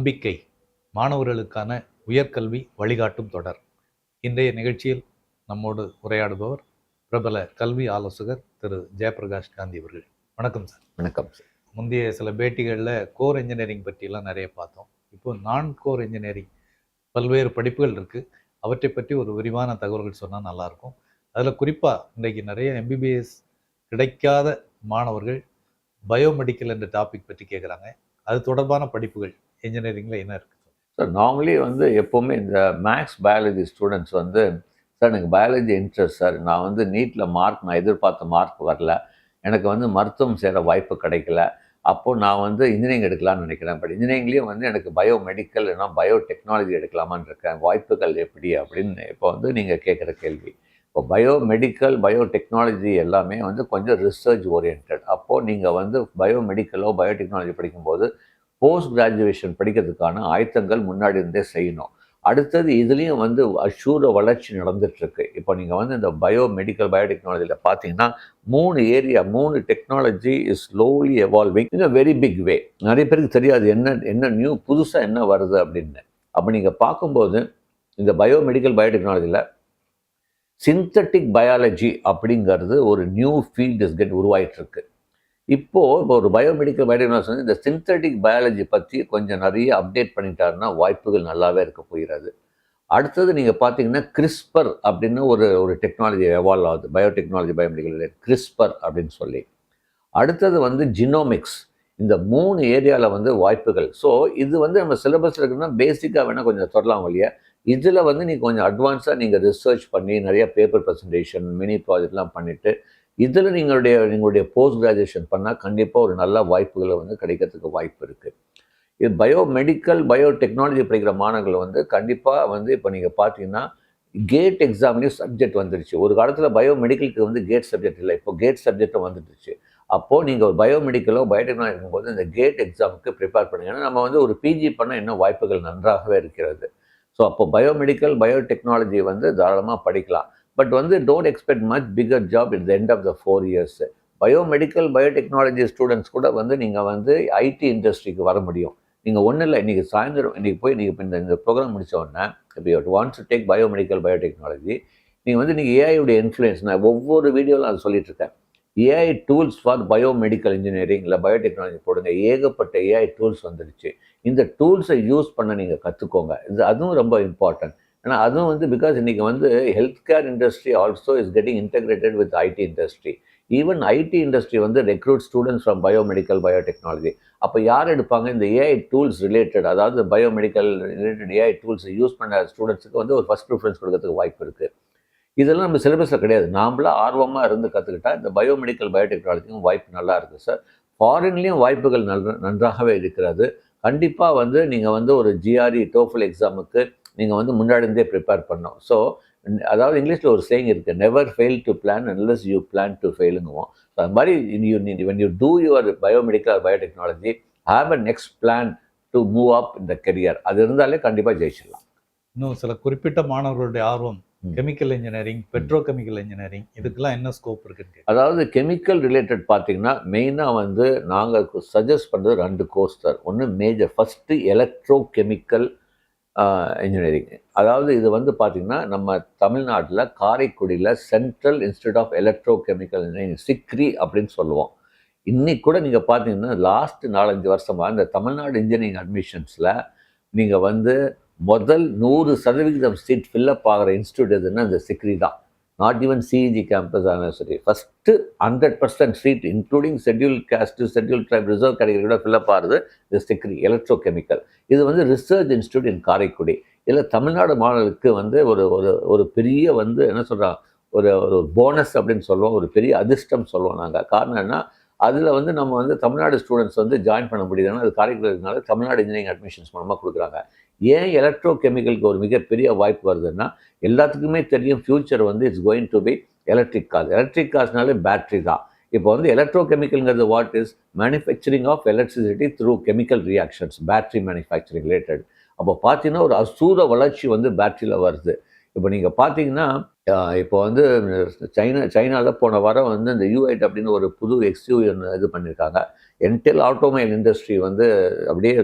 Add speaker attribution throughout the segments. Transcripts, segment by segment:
Speaker 1: நம்பிக்கை மாணவர்களுக்கான உயர்கல்வி வழிகாட்டும் தொடர். இன்றைய நிகழ்ச்சியில் நம்மோடு உரையாடுபவர் பிரபல கல்வி ஆலோசகர் திரு. ஜெயபிரகாஷ் காந்தி அவர்கள். வணக்கம் சார்.
Speaker 2: வணக்கம் சார்.
Speaker 1: முந்தைய சில பேட்டிகளில் கோர் இன்ஜினியரிங் பற்றியெல்லாம் நிறைய பார்த்தோம். இப்போ நான் கோர் இன்ஜினியரிங் பல்வேறு படிப்புகள் இருக்குது அவற்றை பற்றி ஒரு விரிவான தகவல்கள் சொன்னால் நல்லாயிருக்கும். அதில் குறிப்பாக இன்றைக்கு நிறைய எம்பிபிஎஸ் கிடைக்காத மாணவர்கள் பயோமெடிக்கல் என்ற டாபிக் பற்றி கேட்குறாங்க அது தொடர்பான படிப்புகள் இன்ஜினியரிங்கில் என்ன இருக்குது
Speaker 2: சார் நார்மலி வந்து எப்போவுமே இந்த மேக்ஸ் பயாலஜி ஸ்டூடெண்ட்ஸ் வந்து சார் எனக்கு பயாலஜி இன்ட்ரெஸ்ட் சார் நான் வந்து நீட்டில் மார்க் நான் எதிர்பார்த்த மார்க் வரல. எனக்கு வந்து மருத்துவம் சேர வாய்ப்பு கிடைக்கல. அப்போது நான் வந்து இன்ஜினியரிங் எடுக்கலாம்னு நினைக்கிறேன். பட் இன்ஜினியரிங்லேயும் வந்து எனக்கு பயோ மெடிக்கல் இல்லைனா பயோ டெக்னாலஜி எடுக்கலாமான்னு இருக்கேன். வாய்ப்புகள் எப்படி? அப்படின்னு இப்போ வந்து நீங்கள் கேட்குற கேள்வி. இப்போ பயோ மெடிக்கல் பயோ டெக்னாலஜி எல்லாமே வந்து கொஞ்சம் ரிசர்ச் ஓரியன்ட் அப்போது நீங்கள் வந்து பயோ மெடிக்கலோ பயோ டெக்னாலஜி படிக்கும்போது போஸ்ட் கிராஜுவேஷன் படிக்கிறதுக்கான ஆயத்தங்கள் முன்னாடி இருந்தே செய்யணும். அடுத்தது இதுலேயும் வந்து அஷூர வளர்ச்சி நடந்துட்டுருக்கு. இப்போ நீங்கள் வந்து இந்த பயோ மெடிக்கல் பயோடெக்னாலஜியில் பார்த்தீங்கன்னா மூணு ஏரியா மூணு technology is slowly evolving in very big way நிறைய பேருக்கு தெரியாது என்ன என்ன நியூ புதுசாக என்ன வருது அப்படின்னு. அப்போ நீங்கள் பார்க்கும்போது இந்த பயோ மெடிக்கல் பயோடெக்னாலஜியில் சிந்தட்டிக் பயாலஜி அப்படிங்கிறது ஒரு நியூ ஃபீல்ட் இஸ் கெட் உருவாயிட்டிருக்கு. இப்போது இப்போ ஒரு பயோமெடிக்கல் பயோடினாஸ் வந்து இந்த சிந்தட்டிக் பயாலஜி பற்றி கொஞ்சம் நிறைய அப்டேட் பண்ணிட்டாருன்னா வாய்ப்புகள் நல்லாவே இருக்க போகிறது. அடுத்தது நீங்கள் பார்த்தீங்கன்னா கிறிஸ்பர் அப்படின்னு ஒரு ஒரு டெக்னாலஜி எவால்வ் ஆகுது. பயோடெக்னாலஜி பயோமெடிக்கல் கிறிஸ்பர் அப்படின்னு சொல்லி. அடுத்தது வந்து ஜினோமிக்ஸ் இந்த மூணு ஏரியாவில் வந்து வாய்ப்புகள். ஸோ இது வந்து நம்ம சிலபஸில் இருக்குன்னா பேசிக்காக வேணால் கொஞ்சம் தொடலாம் வழியா இதில் வந்து நீங்கள் கொஞ்சம் அட்வான்ஸாக நீங்கள் ரிசர்ச் பண்ணி நிறைய பேப்பர் ப்ரெசன்டேஷன் மினி ப்ராஜெக்ட்லாம் பண்ணிவிட்டு இதில் நீங்களுடைய நீங்களுடைய போஸ்ட் கிராஜுவேஷன் பண்ணால் கண்டிப்பாக ஒரு நல்ல வாய்ப்புகளை வந்து கிடைக்கிறதுக்கு வாய்ப்பு இருக்குது இது பயோ மெடிக்கல் பயோ டெக்னாலஜி படிக்கிற மாணவர்கள் வந்து கண்டிப்பாக வந்து இப்போ நீங்கள் பார்த்தீங்கன்னா கேட் எக்ஸாம்லேயும் சப்ஜெக்ட் வந்துருச்சு. ஒரு காலத்தில் பயோ மெடிக்கலுக்கு வந்து கேட் சப்ஜெக்ட் இல்லை. இப்போ கேட் சப்ஜெக்டும் வந்துடுச்சு அப்போது நீங்கள் ஒரு பயோமெடிக்கலோ பயோடெக்னாலஜி இருக்கும்போது இந்த கேட் எக்ஸாமுக்கு ப்ரிப்பேர் பண்ணுங்கள் ஏன்னா நம்ம வந்து ஒரு பிஜி பண்ண இன்னும் வாய்ப்புகள் நன்றாகவே இருக்கிறது. ஸோ அப்போ பயோமெடிக்கல் பயோடெக்னாலஜி வந்து தாராளமாக படிக்கலாம். பட் வந்து don't expect much bigger job it the end of the four years biomedical biotechnology students கூட வந்து நீங்கள் வந்து ஐடி இண்டஸ்ட்ரிக்கு வர முடியும். நீங்கள் ஒன்றும் இல்லை இன்றைக்கி சாயந்தரம் இன்றைக்கி போய் நீங்கள் இப்போ இந்த ப்ரோக்ராம் முடிச்ச உடனே இப்போ you wants to take biomedical biotechnology நீங்கள் வந்து நீங்கள் ஏஐயுடைய இன்ஃப்ளூயன்ஸ் நான் ஒவ்வொரு வீடியோவில் அதை சொல்லிட்டு இருக்கேன். AI tools for biomedical engineering இல்லை பயோடெக்னாலஜி போடுங்க. ஏகப்பட்ட ஏஐ டூல்ஸ் வந்துடுச்சு இந்த டூல்ஸை யூஸ் பண்ண நீங்கள் கற்றுக்கோங்க இது அதுவும் ரொம்ப இம்பார்ட்டன்ட் ஏன்னா அதுவும் வந்து பிகாஸ் இன்றைக்கி வந்து health care industry also is getting integrated with IT industry even IT industry வந்து recruit students from biomedical biotechnology அப்போ யார் எடுப்பாங்க? இந்த ஏஐ டூல்ஸ் ரிலேட்டட் அதாவது biomedical related AI tools use பண்ண ஸ்டூடெண்ட்ஸுக்கு வந்து ஒரு ஃபஸ்ட் ப்ரிஃபரன்ஸ் கொடுக்கறதுக்கு வாய்ப்பு இருக்குது இதெல்லாம் நம்ம சிலபஸில் கிடையாது. நாமளாக ஆர்வமாக இருந்து கற்றுக்கிட்டா இந்த பயோமெடிக்கல் பயோடெக்னாலஜிக்கும் வாய்ப்பு நல்லா இருக்குது சார் ஃபாரின்லேயும் வாய்ப்புகள் நல் நன்றாகவே இருக்கிறது. கண்டிப்பாக வந்து நீங்கள் வந்து ஒரு ஜிஆர்இ டோஃபல் எக்ஸாமுக்கு நீங்கள் வந்து முன்னாடி இருந்தே ப்ரிப்பேர் பண்ணோம் ஸோ அதாவது இங்கிலீஷில் ஒரு சேயிங் இருக்குது never fail to plan unless you plan to ஃபெயிலுங்குவோம் so அது மாதிரி you when you do your biomedical biotechnology have a next plan to move up இந்த கெரியர் அது இருந்தாலே கண்டிப்பாக ஜெயிச்சிடலாம்.
Speaker 1: இன்னும் சில குறிப்பிட்ட மாணவர்களுடைய ஆர்வம். Chemical engineering petro chemical engineering இதுக்கெல்லாம் என்ன ஸ்கோப் கேட்குறேன்.
Speaker 2: அதாவது கெமிக்கல் ரிலேட்டட் பார்த்தீங்கன்னா மெயினாக வந்து நாங்கள் சஜஸ்ட் பண்ணுறது ரெண்டு கோர்ஸ் சார் ஒன்று major first electro chemical engineering அதாவது இது வந்து பார்த்திங்கன்னா நம்ம தமிழ்நாட்டில் காரைக்குடியில் central institute of electro chemical engineering CECRI அப்படின்னு சொல்லுவோம். இன்றைக்கி கூட நீங்கள் பார்த்தீங்கன்னா லாஸ்ட் நாலஞ்சு வருஷமாக இந்த தமிழ்நாடு இன்ஜினியரிங் அட்மிஷன்ஸில் நீங்கள் வந்து முதல் நூறு சதவிகிதம் சீட் ஃபில்லப் ஆகிற இன்ஸ்டியூட் எதுன்னா இந்த சிக்ரி தான். நாட் ஈவன் சிஇஜி கேம்பஸ் ஆனாலும் சரி first hundred percent seat including schedule caste schedule tribe reserve கேட்டகரியோட fill up ஆகுது. இந்த சிக்ரி எலக்ட்ரோ கெமிக்கல் இது வந்து ரிசர்ச் இன்ஸ்டியூட் இன் காரைக்குடி இதில் தமிழ்நாடு மாணவர்களுக்கு வந்து ஒரு ஒரு ஒரு பெரிய வந்து என்ன சொல்கிறா ஒரு ஒரு போனஸ் அப்படின்னு சொல்லுவோம். ஒரு பெரிய அதிர்ஷ்டம் சொல்லுவோம் நாங்கள் காரணம் என்ன அதில் வந்து நம்ம வந்து தமிழ்நாடு ஸ்டூடெண்ட்ஸ் வந்து ஜாயின் பண்ண முடியுதுன்னா அது காரைக்குடினால தமிழ்நாடு இன்ஜினியரிங் அட்மிஷன்ஸ் மூலமாக கொடுக்குறாங்க. ஏன் எலக்ட்ரோ கெமிக்கலுக்கு ஒரு மிகப்பெரிய வாய்ப்பு வருதுன்னா எல்லாத்துக்குமே தெரியும் ஃப்யூச்சர் வந்து it's going to be electric car electric கார்ஸ்னாலே battery தான். இப்போ வந்து electro கெமிக்கல்ங்கிறது what is manufacturing of electricity through chemical reactions battery manufacturing related அப்போ பார்த்தீங்கன்னா ஒரு அசூர வளர்ச்சி வந்து பேட்டரியில் வருது. இப்போ நீங்கள் பார்த்தீங்கன்னா இப்போ வந்து சைனா சைனாவில் போன வாரம் வந்து இந்த யூஐட் அப்படின்னு ஒரு புது எக்ஸ்யூ இது பண்ணியிருக்காங்க என்டெல் ஆட்டோமொபைல் இண்டஸ்ட்ரி வந்து அப்படியே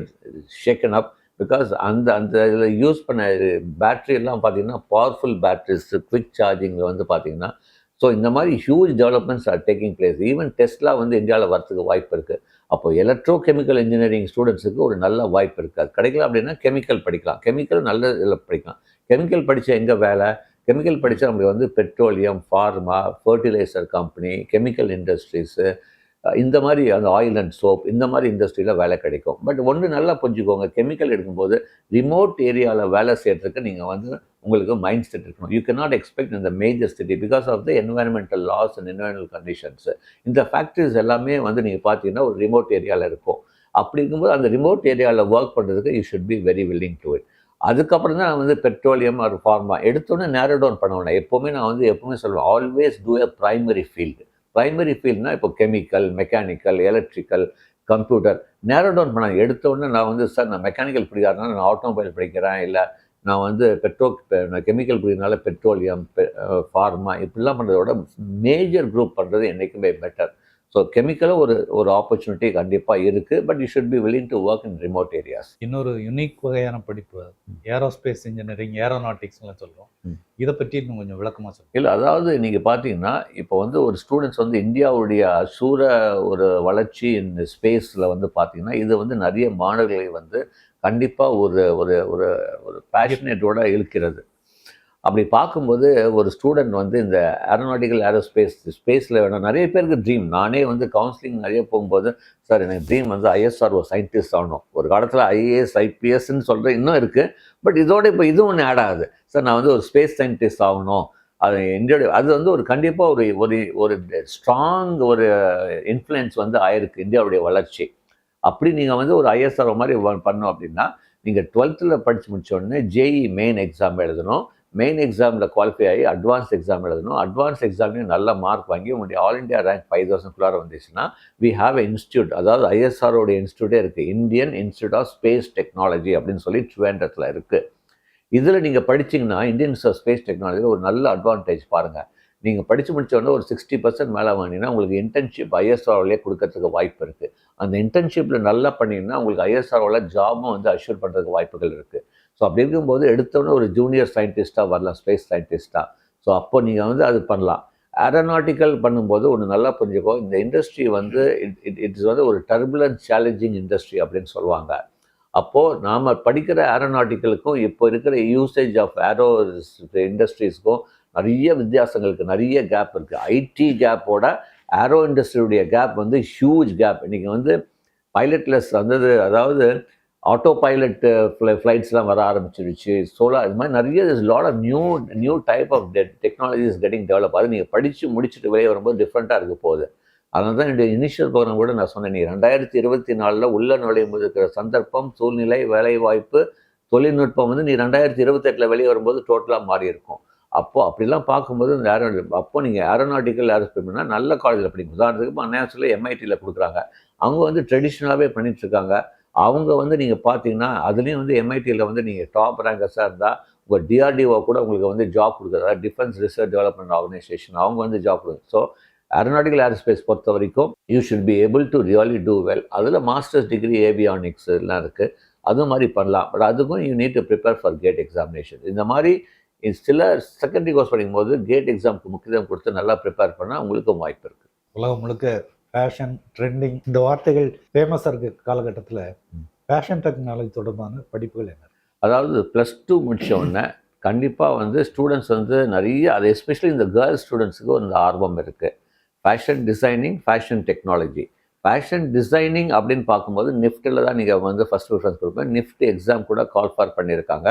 Speaker 2: ஷேக்கன் அப் பிகாஸ் அந்த அந்த இதில் யூஸ் பண்ண பேட்ரி எல்லாம் பார்த்தீங்கன்னா பவர்ஃபுல் பேட்ரிஸ் குவிக் சார்ஜிங்கில் வந்து பார்த்தீங்கன்னா ஸோ இந்த மாதிரி huge developments are taking place even டெஸ்ட்லாம் வந்து இந்தியாவில் வரத்துக்கு வாய்ப்பு இருக்குது அப்போ எலக்ட்ரோ கெமிக்கல் இன்ஜினியரிங் ஸ்டூடெண்ட்ஸுக்கு ஒரு நல்ல வாய்ப்பு இருக்குது அது கிடைக்கல அப்படின்னா கெமிக்கல் படிக்கலாம். கெமிக்கல் நல்ல இதில் படிக்கலாம். கெமிக்கல் படித்த எங்கே வேலை? கெமிக்கல் படித்தா நம்மளுக்கு வந்து petroleum pharma fertilizer company chemical industries இந்த மாதிரி அந்த ஆயில் அண்ட் சோப் இந்த மாதிரி இண்டஸ்ட்ரியில் வேலை கிடைக்கும். பட் ஒன்று நல்லா புரிஞ்சுக்கோங்க கெமிக்கல் எடுக்கும்போது ரிமோட் ஏரியாவில் வேலை செய்கிறதுக்கு நீங்கள் வந்து உங்களுக்கு மைண்ட் செட் இருக்கணும். யூ cannot எக்ஸ்பெக்ட் இந்த major city because of the environmental loss and environmental conditions இந்த ஃபேக்ட்ரிஸ் எல்லாமே வந்து நீங்கள் பார்த்தீங்கன்னா ஒரு ரிமோட் ஏரியாவில் இருக்கும். அப்படி இருக்கும்போது அந்த ரிமோட் ஏரியாவில் ஒர்க் பண்ணுறதுக்கு you should be very willing to it அதுக்கப்புறம் தான் நான் வந்து பெட்ரோலியம் ஒரு ஃபார்மா எடுத்தோன்னே நேரோ டவுன் பண்ணுவேன் எப்போவுமே நான் வந்து எப்போவுமே சொல்லுவேன் always do a primary field primary ஃபீல்ட்னா இப்போ chemical mechanical electrical computer narrow down பண்ண எடுத்தோடனே நான் வந்து சார் நான் மெக்கானிக்கல் பிடிக்காதனால நான் ஆட்டோமொபைல் படிக்கிறேன். இல்லை நான் வந்து பெட்ரோ நான் கெமிக்கல் பிடிக்கிறதுனால பெட்ரோலியம் ஃபார்மா இப்படிலாம் பண்ணுறதோட மேஜர் குரூப் பண்ணுறது என்றைக்குமே பெட்டர் ஸோ கெமிக்கலும் ஒரு ஒரு ஆப்பர்ச்சுனிட்டி கண்டிப்பாக இருக்குது but you should be willing to work in remote areas
Speaker 1: இன்னொரு யுனிக் வகையான படிப்பு ஏரோஸ்பேஸ் இன்ஜினியரிங் ஏரோநாட்டிக்ஸ்லாம் சொல்றோம்.
Speaker 2: ம்.
Speaker 1: இதை பற்றி இன்னும் கொஞ்சம் விளக்கமா சொல்லுங்க.
Speaker 2: இல்லை அதாவது நீங்கள் பார்த்தீங்கன்னா இப்போ வந்து ஒரு ஸ்டூடெண்ட்ஸ் வந்து இந்தியாவுடைய அசூர ஒரு வளர்ச்சி இந்த ஸ்பேஸில் வந்து பார்த்தீங்கன்னா இது வந்து நிறைய மாணவர்களை வந்து கண்டிப்பாக ஒரு ஒரு ஒரு ஒரு பேஷனேட்டோட இழுக்கிறது. அப்படி பார்க்கும்போது ஒரு ஸ்டூடெண்ட் வந்து இந்த ஏரோநாட்டிக்கல் ஏரோஸ்பேஸ் ஸ்பேஸில் வேணும் நிறைய பேருக்கு ட்ரீம் நானே வந்து கவுன்சிலிங் நிறைய போகும்போது சார் எனக்கு ட்ரீம் வந்து ஐஎஸ்ஆர்ஓ சயின்டிஸ்ட் ஆகணும். ஒரு காலத்தில் ஐஏஎஸ் ஐபிஎஸ்ன்னு சொல்கிற இன்னும் இருக்குது பட் இதோட இப்போ இதுவும் ஒன்று ஆட் ஆகுது. சார் நான் வந்து ஒரு ஸ்பேஸ் சயின்டிஸ்ட் ஆகணும். அது இந்தியாவுடைய அது வந்து ஒரு கண்டிப்பாக ஒரு ஒரு ஒரு ஸ்ட்ராங் ஒரு இன்ஃப்ளூயன்ஸ் வந்து ஆயிருக்கு இந்தியாவுடைய வளர்ச்சி. அப்படி நீங்கள் வந்து ஒரு ஐஎஸ்ஆர்ஓ மாதிரி பண்ணோம் அப்படின்னா நீங்கள் டுவெல்த்தில் படித்து முடிச்ச உடனே ஜேஇ மெயின் எக்ஸாம் எழுதணும். மெயின் எக்ஸாமில் குவாலிஃபை ஆகி அட்வான்ஸ் எக்ஸாம் எழுதணும். அட்வான்ஸ் எக்ஸாம்லேயும் நல்ல மார்க் வாங்கி உங்களுடைய ஆல் இந்தியா ரேங்க் ஃபைவ் தௌசண்ட்குள்ளார வந்துச்சுன்னா வி ஹாவ் எ இன்ஸ்டியூட் அதாவது ஐஎஸ்ஆரோட இன்ஸ்டியூட்டே இருக்குது Indian institute of space technology அப்படின்னு சொல்லி ட்ரிவேண்டத்தில் இருக்குது இதில் நீங்கள் படிச்சீங்கன்னா இந்தியன் ஆஃப் ஸ்பேஸ் டெக்னாலஜியில் ஒரு நல்ல அட்வான்டேஜ் பாருங்கள் நீங்கள் படித்து முடித்தோடனே ஒரு சிக்ஸ்டி பர்சன்ட் மேலே வாங்கினீங்கன்னா உங்களுக்கு இன்டர்ன்ஷிப் ஐஎஸ்ஆர்ஓலே கொடுக்கறதுக்கு வாய்ப்பு இருக்குது அந்த இன்டர்ன்ஷிப்பில் நல்லா பண்ணீங்கன்னா உங்களுக்கு ஐஎஸ்ஆர்ஓவில் ஜாபும் வந்து அஷ்யூர் பண்ணுறதுக்கு வாய்ப்புகள் இருக்குது ஸோ அப்படி இருக்கும்போது எடுத்தோடனே ஒரு ஜூனியர் சயின்டிஸ்ட்டாக வரலாம் ஸ்பேஸ் சயின்டிஸ்ட்டாக ஸோ அப்போ நீங்கள் வந்து அது பண்ணலாம். ஏரோநாட்டிக்கல் பண்ணும்போது ஒன்று நல்லா புரிஞ்சுக்கோ இந்த இண்டஸ்ட்ரி வந்து இட் இட் இட்ஸ் வந்து ஒரு டர்புலன்ஸ் சேலஞ்சிங் இண்டஸ்ட்ரி அப்படின்னு சொல்லுவாங்க. அப்போது நாம் படிக்கிற ஏரோநாட்டிக்கலுக்கும் இப்போ இருக்கிற யூசேஜ் ஆஃப் ஏரோ இண்டஸ்ட்ரீஸ்க்கும் நிறைய வித்தியாசங்களுக்கு நிறைய கேப் இருக்குது ஐடி கேப்போட ஏரோ இண்டஸ்ட்ரியுடைய கேப் வந்து ஹியூஜ் கேப் இன்றைக்கி வந்து பைலட்லெஸ் வந்தது அதாவது ஆட்டோ பைலட் ஃப்ளைட்ஸ்லாம் வர ஆரம்பிச்சிருச்சு. சோலார் இது மாதிரி நிறைய lot of new new type of technologies getting develop அது நீங்கள் படித்து முடிச்சுட்டு வெளியே வரும்போது டிஃப்ரெண்ட்டாக இருக்க போகுது. அதனால தான் என்னுடைய இனிஷியல் ப்ரோக்ராம் கூட நான் சொன்னேன். நீ ரெண்டாயிரத்தி இருபத்தி நாலில் உள்ள நுழையும் போது இருக்கிற சந்தர்ப்பம் சூழ்நிலை வேலைவாய்ப்பு தொழில்நுட்பம் வந்து நீ ரெண்டாயிரத்தி இருபத்தெட்டில் வெளியே வரும்போது டோட்டலாக மாறி இருக்கும். அப்போது அப்படிலாம் பார்க்கும்போது இந்த ஏரோ அப்போ நீங்கள் ஏரோநாட்டிக்கல் ஏரோஸ்பேஸ்னா நல்ல காலேஜில் படிக்கும். உதாரணத்துக்கு இப்போ அந்நேரத்தில் எம்ஐடியில் கொடுக்குறாங்க. அவங்க வந்து ட்ரெடிஷ்னலாகவே பண்ணிகிட்ருக்காங்க அவங்க வந்து நீங்கள் பார்த்தீங்கன்னா அதுலேயும் வந்து எம்ஐடியில் வந்து நீங்கள் டாப் ரேங்கர்ஸாக இருந்தால் உங்கள் டிஆர்டிஓ கூட உங்களுக்கு வந்து ஜாப் கொடுக்குறதா டிஃபென்ஸ் ரிசர்ச் டெவலப்மெண்ட் ஆர்கனைசேஷன் அவங்க வந்து ஜாப் கொடுக்குது. ஸோ ஏரோநாட்டிக்கல் ஏர்ஸ்பேஸ் பொறுத்த வரைக்கும் you should be able to really do well அதில் மாஸ்டர்ஸ் டிகிரி ஏவியானிக்ஸ் எல்லாம் இருக்குது அது மாதிரி பண்ணலாம். பட் அதுக்கும் you need to prepare for GATE examination இந்த மாதிரி சில செகண்டரி கோர்ஸ் படிக்கும்போது கேட் எக்ஸாமுக்கு முக்கியத்துவம் கொடுத்து நல்லா ப்ரிப்பேர் பண்ணால் உங்களுக்கும் வாய்ப்பு இருக்குது
Speaker 1: உலகம் முழுக்க ஃபேஷன் ட்ரெண்டிங் இந்த வார்த்தைகள் ஃபேமஸாக இருக்க காலகட்டத்தில். ஃபேஷன் டெக்னாலஜி தொடர்பான படிப்புகள் என்ன?
Speaker 2: அதாவது ப்ளஸ் டூ முடிச்ச உடனே கண்டிப்பாக வந்து ஸ்டூடெண்ட்ஸ் வந்து நிறைய அது எஸ்பெஷலி இந்த கேர்ள்ஸ் ஸ்டூடெண்ட்ஸுக்கு இந்த ஆர்வம் இருக்குது fashion designing fashion technology fashion designing அப்படின்னு பார்க்கும்போது நிஃப்ட்டில் தான் நீங்கள் வந்து ஃபஸ்ட் ப்ரிஃபரன்ஸ் கொடுப்பேன் நிஃப்ட் எக்ஸாம் கூட கால் ஃபார் பண்ணியிருக்காங்க.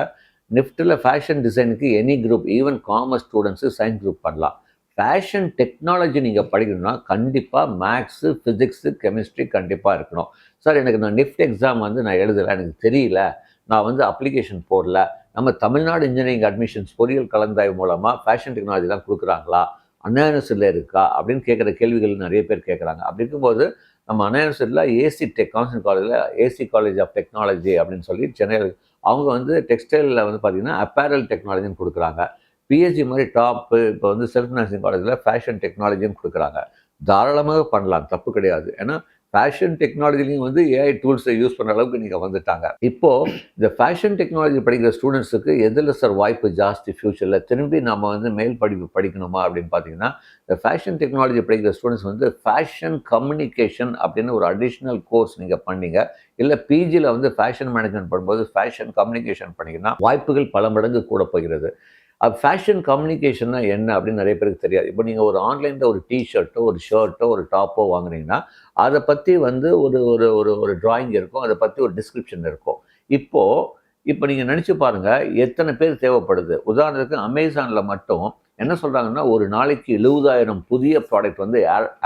Speaker 2: நிஃப்ட்டில் ஃபேஷன் டிசைனுக்கு any group even commerce students science group பண்ணலாம். ஃபேஷன் டெக்னாலஜி நீங்கள் படிக்கணும்னா கண்டிப்பாக மேக்ஸு ஃபிசிக்ஸு கெமிஸ்ட்ரி கண்டிப்பாக இருக்கணும். சார் எனக்கு நான் நிஃப்ட் எக்ஸாம் வந்து நான் எழுதலை எனக்கு தெரியல. நான் வந்து அப்ளிகேஷன் போடல. நம்ம தமிழ்நாடு இன்ஜினியரிங் அட்மிஷன்ஸ் பொறியியல் கலந்தாய்வு மூலமாக ஃபேஷன் டெக்னாலஜிலாம் கொடுக்குறாங்களா? அன்யூனிவர்சிட்டியில் இருக்கா? அப்படின்னு கேட்குற கேள்விகள் நிறைய பேர் கேட்குறாங்க அப்படி இருக்கும்போது நம்ம அன்யூனிவர்சிட்டியில் ஏசி டெக் காலேஜில் ஏசி காலேஜ் ஆஃப் டெக்னாலஜி அப்படின்னு சொல்லி சென்னையில் அவங்க வந்து டெக்ஸ்டைலில் வந்து பார்த்திங்கன்னா அப்பேரல் டெக்னாலஜின்னு கொடுக்குறாங்க. பிஎஸ்சி மாதிரி டாப்பு இப்போ வந்து செல்ஃப் நர்சிங் காலேஜில் ஃபேஷன் டெக்னாலஜின்னு கொடுக்குறாங்க. தாராளமாக பண்ணலாம் தப்பு கிடையாது. ஏன்னா ஃபேஷன் டெக்னாலஜிலையும் வந்து ஏஐ டூல்ஸை யூஸ் பண்ணுற அளவுக்கு நீங்கள் வந்துட்டாங்க. இப்போது இந்த ஃபேஷன் டெக்னாலஜி படிக்கிற ஸ்டூடெண்ட்ஸுக்கு எதில் சார் வாய்ப்பு ஜாஸ்தி ஃப்யூச்சரில் திரும்பி நம்ம வந்து மேல் படிப்பு படிக்கணுமா அப்படின்னு பார்த்தீங்கன்னா இந்த ஃபேஷன் டெக்னாலஜி படிக்கிற ஸ்டூடெண்ட்ஸ் வந்து ஃபேஷன் கம்யூனிகேஷன் அப்படின்னு ஒரு அடிஷ்னல் கோர்ஸ் நீங்கள் பண்ணீங்க. இல்லை பிஜியில் வந்து ஃபேஷன் மேனேஜ்மெண்ட் பண்ணும்போது ஃபேஷன் கம்யூனிகேஷன் பண்ணிங்கன்னா வாய்ப்புகள் பல மடங்கு கூட போகிறது. ஃபேஷன் கம்யூனிகேஷன்னா என்ன அப்படின்னு நிறைய பேருக்கு தெரியாது. இப்போ நீங்கள் ஒரு ஆன்லைனில் ஒரு டிஷர்ட்டோ ஒரு ஷர்ட்டோ ஒரு டாப்போ வாங்குனீங்கன்னா அதை பற்றி வந்து ஒரு ஒரு ஒரு ஒரு ட்ராயிங் இருக்கும். அதை பற்றி ஒரு டிஸ்கிரிப்ஷன் இருக்கும். இப்போது இப்போ நீங்கள் நினச்சி பாருங்கள் எத்தனை பேர் தேவைப்படுது? உதாரணத்துக்கு அமேசானில் மட்டும் என்ன சொல்கிறாங்கன்னா ஒரு நாளைக்கு எழுபதாயிரம் புதிய ப்ராடக்ட் வந்து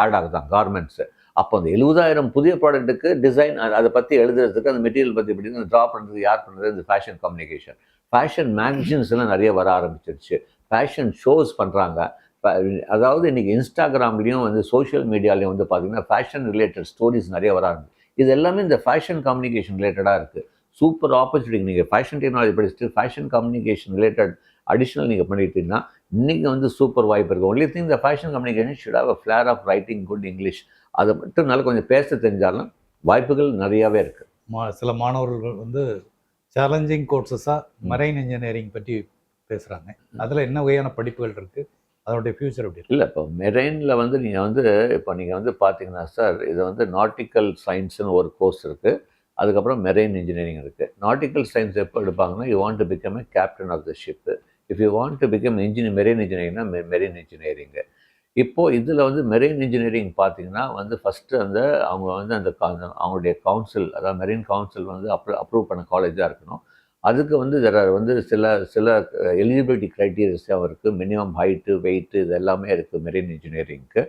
Speaker 2: ஆட் ஆகுதான் கார்மெண்ட்ஸு அப்போ அந்த எழுபதாயிரம் புதிய ப்ராடக்ட்டுக்கு டிசைன் அதை பற்றி எழுதுறதுக்கு அந்த மெட்டீரியல் பற்றி எப்படி ட்ரா பண்ணுறது யார் பண்ணுறது இந்த ஃபேஷன் கம்யூனிகேஷன் ஃபேஷன் மேகசின்ஸ் எல்லாம் நிறைய வர ஆரம்பிச்சிருச்சு. ஃபேஷன் ஷோஸ் பண்ணுறாங்க அதாவது இன்றைக்கி இன்ஸ்டாகிராம்லேயும் வந்து சோஷியல் மீடியாலையும் வந்து பார்த்திங்கன்னா ஃபேஷன் ரிலேட்டட் ஸ்டோரிஸ் நிறைய வர ஆரம்பிச்சு. இது எல்லாமே இந்த ஃபேஷன் கம்யூனிகேஷன் ரிலேட்டடாக இருக்குது சூப்பர் ஆப்பர்ச்சுனிட்டி நீங்கள் ஃபேஷன் டெக்னாலஜி படிச்சுட்டு ஃபேஷன் கம்யூனிகேஷன் ரிலேட்டட் அடிஷ்னல் நீங்கள் பண்ணிட்டீங்கன்னா இன்றைக்கி வந்து சூப்பர் வாய்ப்பு இருக்குது ஒன்லி திங் இந்த fashion communication should have a flair of writing good English அதை மட்டும் நல்லா கொஞ்சம் பேச தெரிஞ்சாலும் வாய்ப்புகள் நிறையாவே இருக்குது
Speaker 1: மா சில மாணவர்கள் வந்து சேலஞ்சிங் கோர்சஸாக மரைன் இன்ஜினியரிங் பற்றி பேசுகிறாங்க அதில் என்ன வகையான படிப்புகள் இருக்குது அதனுடைய ஃபியூச்சர் எப்படி
Speaker 2: இல்லை இப்போ மெரெயினில் வந்து நீங்கள் வந்து இப்போ நீங்கள் வந்து பார்த்தீங்கன்னா சார் இது வந்து நாட்டிக்கல் சயின்ஸ்னு ஒரு கோர்ஸ் இருக்குது அதுக்கப்புறம் மெரெயின் இன்ஜினியரிங் இருக்குது நாட்டிக்கல் சயின்ஸ் எப்போ எடுப்பாங்கன்னா you want to become a captain of the ship if you want to become engineer marine இன்ஜினியரிங்னா மெரெயின் engineering இப்போது இதில் வந்து மெரெயின் இன்ஜினியரிங் பார்த்தீங்கன்னா வந்து ஃபஸ்ட்டு அந்த அவங்க வந்து அந்த அவங்களுடைய கவுன்சில் அதாவது மெரெயின் கவுன்சில் வந்து அப்ரூ அப்ரூவ் பண்ண காலேஜாக இருக்கணும். அதுக்கு வந்து there வந்து சில சில எலிஜிபிலிட்டி க்ரைட்டீரியாஸாகவும் இருக்குது மினிமம் ஹைட்டு வெயிட்டு இது எல்லாமே இருக்குது மெரெயின் இன்ஜினியரிங்க்கு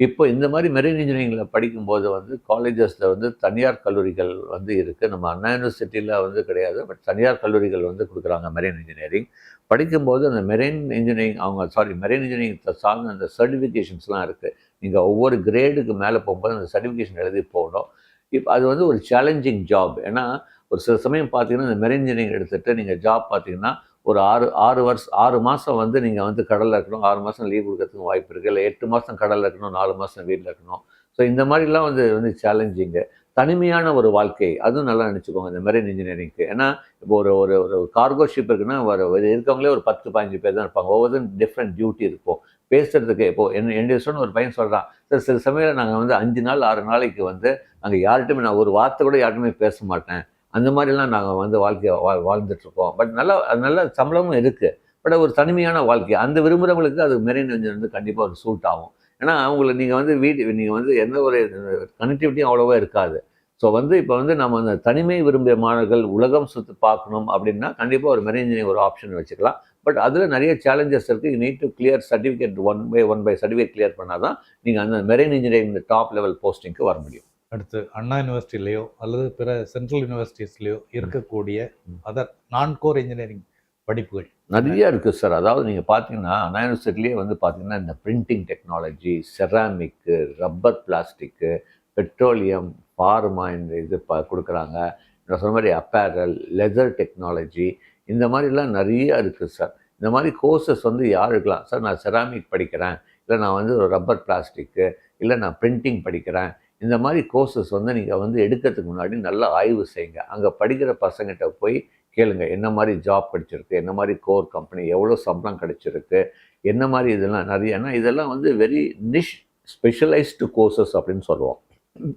Speaker 2: இப்போ இந்த மாதிரி மெரெயின் இன்ஜினியரிங்கில் படிக்கும்போது வந்து காலேஜஸில் வந்து தனியார் கல்லூரிகள் வந்து இருக்குது நம்ம அண்ணா யூனிவர்சிட்டியில் வந்து கிடையாது பட் தனியார் கல்லூரிகள் வந்து கொடுக்குறாங்க மெரெயின் இன்ஜினியரிங் படிக்கும்போது அந்த மெரெயின் இன்ஜினியரிங் அவங்க சாரி மெரெயின் இன்ஜினியரிங் சார்ந்த அந்த சர்டிஃபிகேஷன்ஸ்லாம் இருக்குது நீங்கள் ஒவ்வொரு கிரேடுக்கு மேலே போகும்போது அந்த சர்டிஃபிகேஷன் எழுதி போகணும் இப்போ அது வந்து ஒரு சேலஞ்சிங் ஜாப் ஏன்னா ஒரு சில சமயம் பார்த்தீங்கன்னா இந்த மெரெயின் இன்ஜினியரிங் எடுத்துகிட்டு நீங்கள் ஜாப் பார்த்தீங்கன்னா ஒரு ஆறு ஆறு வருஷம் ஆறு மாதம் வந்து நீங்கள் வந்து கடலில் இருக்கணும். ஆறு மாதம் லீவ் கொடுக்கறதுக்கு வாய்ப்பு இருக்குது இல்லை எட்டு மாதம் கடலில் இருக்கணும். நாலு மாதம் வீட்டில் இருக்கணும். ஸோ இந்த மாதிரிலாம் வந்து வந்து சேலஞ்சிங்கு தனிமையான ஒரு வாழ்க்கை. அதுவும் நல்லா நினச்சிக்கோங்க இந்த மெரின் இன்ஜினியரிங்க்கு ஏன்னா இப்போ ஒரு ஒரு ஒரு கார்கோ ஷிப் இருக்குன்னா ஒரு இருக்கவங்களே ஒரு பத்து பதினஞ்சு பேர் தான் இருப்பாங்க. ஒவ்வொருத்தரும் டிஃப்ரெண்ட் டியூட்டி இருக்கும் பேசுறதுக்கு இப்போது என்ன என்னுடைய ஒரு பையன் சொல்கிறான் சார் சில சமயம் நாங்கள் வந்து அஞ்சு நாள் ஆறு நாளைக்கு வந்து நாங்கள் யார்கிட்டையுமே நான் ஒரு வார்த்தை கூட யார்கிட்டையுமே பேச மாட்டேன். அந்த மாதிரிலாம் நாங்கள் வந்து வாழ்க்கையை வா வாழ்ந்துட்டுருக்கோம். பட் நல்லா அது நல்ல சம்பளமும் இருக்குது பட் ஒரு தனிமையான வாழ்க்கை. அந்த விரும்புகிறவங்களுக்கு அது மெரின் இன்ஜினியர் வந்து கண்டிப்பாக ஒரு சூட் ஆகும். ஏன்னா அவங்கள நீங்கள் வந்து வீடு நீங்கள் வந்து எந்த ஒரு கனெக்டிவிட்டியும் அவ்வளோவா இருக்காது. ஸோ வந்து இப்போ வந்து நம்ம அந்த தனிமை விரும்பிய மாணவர்கள் உலகம் சுற்றி பார்க்கணும் அப்படின்னா கண்டிப்பாக ஒரு இன்ஜினியரிங் ஒரு ஆப்ஷன் வச்சுக்கலாம். பட் அதில் நிறைய சேலஞ்சஸ் இருக்குது you need to clear certificate one by one by certificate clear பண்ணால் தான் நீங்கள் அந்த மெரெயின் இன்ஜினியரிங் டாப் லெவல் போஸ்டிங்க்கு வர முடியும்.
Speaker 1: அடுத்து அண்ணா யூனிவர்சிட்டிலேயோ அல்லது பிற சென்ட்ரல் யூனிவர்சிட்டிஸ்லேயோ இருக்கக்கூடிய. அதர் நான் கோர் இன்ஜினியரிங் படிப்புகள்.
Speaker 2: நிறைய இருக்குது சார் அதாவது நீங்கள் பார்த்தீங்கன்னா அண்ணா யூனிவர்சிட்டிலே வந்து பார்த்தீங்கன்னா இந்த printing technology ceramic rubber plastic petroleum pharma இந்த இது ப கொடுக்குறாங்க. நான் சொன்ன மாதிரி அப்பேரல் லெதர் டெக்னாலஜி இந்த மாதிரிலாம் நிறைய இருக்குது சார் இந்த மாதிரி கோர்சஸ் வந்து யார் இருக்கலாம் சார் நான் செராமிக் படிக்கிறேன். இல்லை நான் வந்து ஒரு ரப்பர் பிளாஸ்டிக்கு இல்லை நான் பிரிண்டிங் படிக்கிறேன். இந்த மாதிரி கோர்சஸ் வந்து நீங்கள் வந்து எடுக்கிறதுக்கு முன்னாடி நல்லா ஆய்வு செய்யுங்க. அங்கே படிக்கிற பசங்கிட்ட போய் கேளுங்க என்ன மாதிரி ஜாப் கிடைச்சிருக்கு என்ன மாதிரி கோர் கம்பெனி எவ்வளோ சம்பளம் கிடைச்சிருக்கு என்ன மாதிரி இதெல்லாம் நிறைய ஏன்னா இதெல்லாம் வந்து வெரி நிஷ் ஸ்பெஷலைஸ்டு கோர்சஸ் அப்படின்னு சொல்லுவோம்.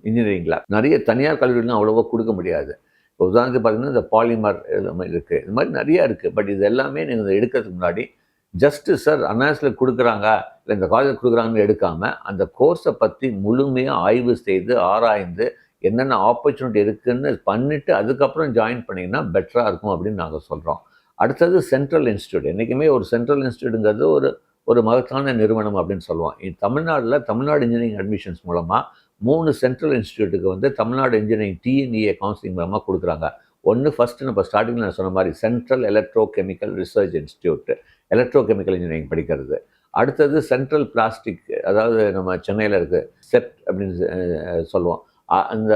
Speaker 2: இன்ஜினியரிங்கில் நிறைய தனியார் கல்லூரிலாம் அவ்வளோவா கொடுக்க முடியாது. இப்போ உதாரணத்துக்கு பார்த்தீங்கன்னா இந்த பாலிமர் இருக்குது இது மாதிரி நிறையா இருக்குது பட் இது எல்லாமே நீங்கள் எடுக்கிறதுக்கு முன்னாடி ஜஸ்ட்டு சார் அனாஸில் கொடுக்குறாங்க இல்லை இந்த காலேஜில் கொடுக்குறாங்கன்னு எடுக்காமல் அந்த கோர்ஸை பற்றி முழுமையாக ஆய்வு செய்து ஆராய்ந்து என்னென்ன ஆப்பர்ச்சுனிட்டி இருக்குதுன்னு பண்ணிவிட்டு அதுக்கப்புறம் ஜாயின் பண்ணிங்கன்னா பெட்டராக இருக்கும் அப்படின்னு நாங்கள் சொல்கிறோம் அடுத்தது சென்ட்ரல் இன்ஸ்டியூட் என்றைக்குமே ஒரு சென்ட்ரல் இன்ஸ்டியூட்டுங்கிறது ஒரு ஒரு மகத்தான நிறுவனம் அப்படின்னு சொல்லுவோம். தமிழ்நாட்டில் தமிழ்நாடு இன்ஜினியரிங் அட்மிஷன்ஸ் மூலமாக மூணு சென்ட்ரல் இன்ஸ்டியூட்டுக்கு வந்து தமிழ்நாடு இன்ஜினியரிங் டிஎன்இஏ கவுன்சிலிங் மூலமாக கொடுக்குறாங்க. ஒன்று ஃபஸ்ட்டு நம்ம ஸ்டார்டிங்கில் நான் சொன்ன மாதிரி central electro chemical research institute electro chemical engineering படிக்கிறது. அடுத்தது சென்ட்ரல் பிளாஸ்டிக் அதாவது நம்ம சென்னையில் இருக்குது செப்ட் அப்படின்னு சொல்லுவோம். அந்த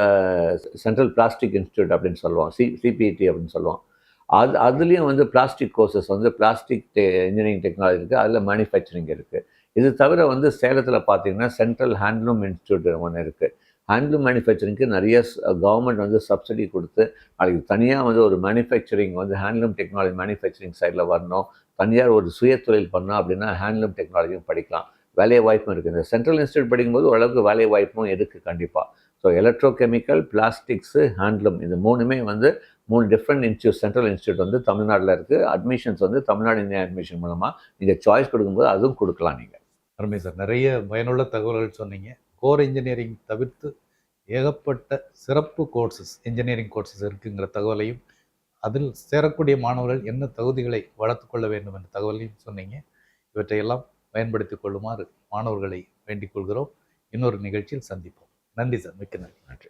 Speaker 2: சென்ட்ரல் பிளாஸ்டிக் இன்ஸ்டியூட் அப்படின்னு சொல்லுவோம். சி சிபிஇடி அப்படின்னு சொல்லுவோம். அது அதுலேயும் வந்து பிளாஸ்டிக் கோர்சஸ் வந்து பிளாஸ்டிக் இன்ஜினியரிங் டெக்னாலஜி இருக்குது அதில் மேனுஃபேக்சரிங் இருக்குது இது தவிர வந்து சேலத்தில் பார்த்தீங்கன்னா சென்ட்ரல் ஹேண்ட்லூம் இன்ஸ்டியூட் ஒன்று இருக்குது ஹேண்ட்லூம் மேனுஃபேக்சரிங்க்கு நிறைய கவர்மெண்ட் வந்து சப்சிடி கொடுத்து அதுக்கு தனியாக வந்து ஒரு மேனுஃபேக்சரிங் வந்து ஹேண்ட்லூம் டெக்னாலஜி மேனுஃபேக்சரிங் சைடில் வரணும். தனியார் ஒரு சுய தொழில் பண்ணோம் அப்படின்னா ஹேண்ட்லூம் டெக்னாலஜியும் படிக்கலாம். வேலை வாய்ப்பும் இருக்குது இந்த சென்ட்ரல் இன்ஸ்டியூட் படிக்கும்போது ஓரளவுக்கு வேலை வாய்ப்பும் இருக்குது கண்டிப்பாக ஸோ எலக்ட்ரோகெமிக்கல் பிளாஸ்டிக்ஸு ஹேண்ட்லூம் இது மூணுமே வந்து மூணு டிஃப்ரெண்ட் இன்ஸ்டியூட் சென்ட்ரல் இன்ஸ்டியூட் வந்து தமிழ்நாட்டில் இருக்குது அட்மிஷன்ஸ் வந்து தமிழ்நாடு இந்தியா அட்மிஷன் மூலமாக நீங்கள் சாய்ஸ் கொடுக்கும்போது அதுவும் கொடுக்கலாம் நீங்கள்
Speaker 1: அருமை சார். நிறைய பயனுள்ள தகவல்கள் சொன்னீங்க. கோர் இன்ஜினியரிங் தவிர்த்து ஏகப்பட்ட சிறப்பு கோர்சஸ் இன்ஜினியரிங் கோர்சஸ் இருக்குங்கிற தகவலையும் அதில் சேரக்கூடிய மாணவர்கள் என்ன தகுதிகளை வளர்த்து கொள்ள வேண்டும் என்ற தகவலையும் சொன்னீங்க. இவற்றையெல்லாம் பயன்படுத்திக் கொள்ளுமாறு மாணவர்களை வேண்டிக் கொள்கிறோம். இன்னொரு நிகழ்ச்சியில் சந்திப்போம். நன்றி சார். மிக்க நன்றி.
Speaker 2: நன்றி.